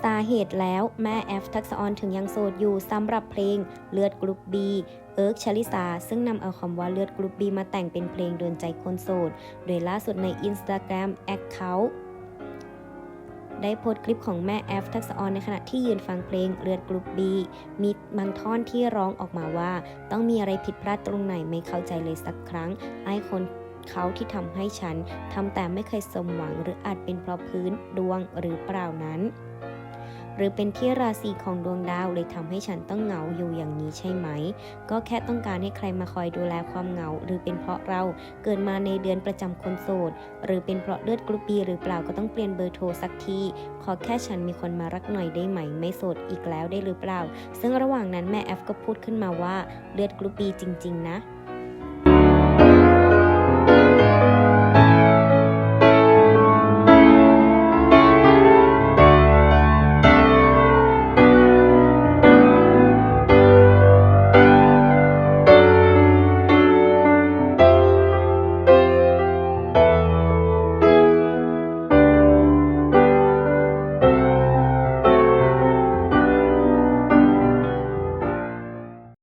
สาเหตุแล้วแม่แอฟทักษออนถึงยังโสดอยู่สำหรับเพลงเลือดกรุ๊ปบีเอิร์กชลิสาซึ่งนำเอาคำว่าเลือดกรุ๊ปบีมาแต่งเป็นเพลงโดนใจคนโสด โดยล่าสุดใน Instagram Account ได้โพสต์คลิปของแม่แอฟทักษออนในขณะที่ยืนฟังเพลงเลือดกรุ๊ปบีมีบางท่อนที่ร้องออกมาว่า ต้องมีอะไรผิดพลาดตรงไหนไม่เข้าใจเลยสักครั้ง ไอ้คนเขาที่ทำให้ฉันทำแต่ไม่เคยสมหวังหรืออาจเป็นเพราะพื้นดวงหรือเปล่านั้น หรือเป็นที่ราศีของดวงดาวเลยทำให้ฉันต้องเหงาอยู่อย่างนี้ใช่ไหม ก็แค่ต้องการให้ใครมาคอยดูแลความเหงา หรือเป็นเพราะเราเกิดมาในเดือนประจำคนโสด หรือเป็นเพราะเลือดกรุ๊ปบีหรือเปล่าก็ต้องเปลี่ยนเบอร์โทรสักที ขอแค่ฉันมีคนมารักหน่อยได้ไหม ไม่โสดอีกแล้วได้หรือเปล่า ซึ่งระหว่างนั้นแม่แอฟก็พูดขึ้นมาว่าเลือดกรุ๊ปบีจริง ๆ นะ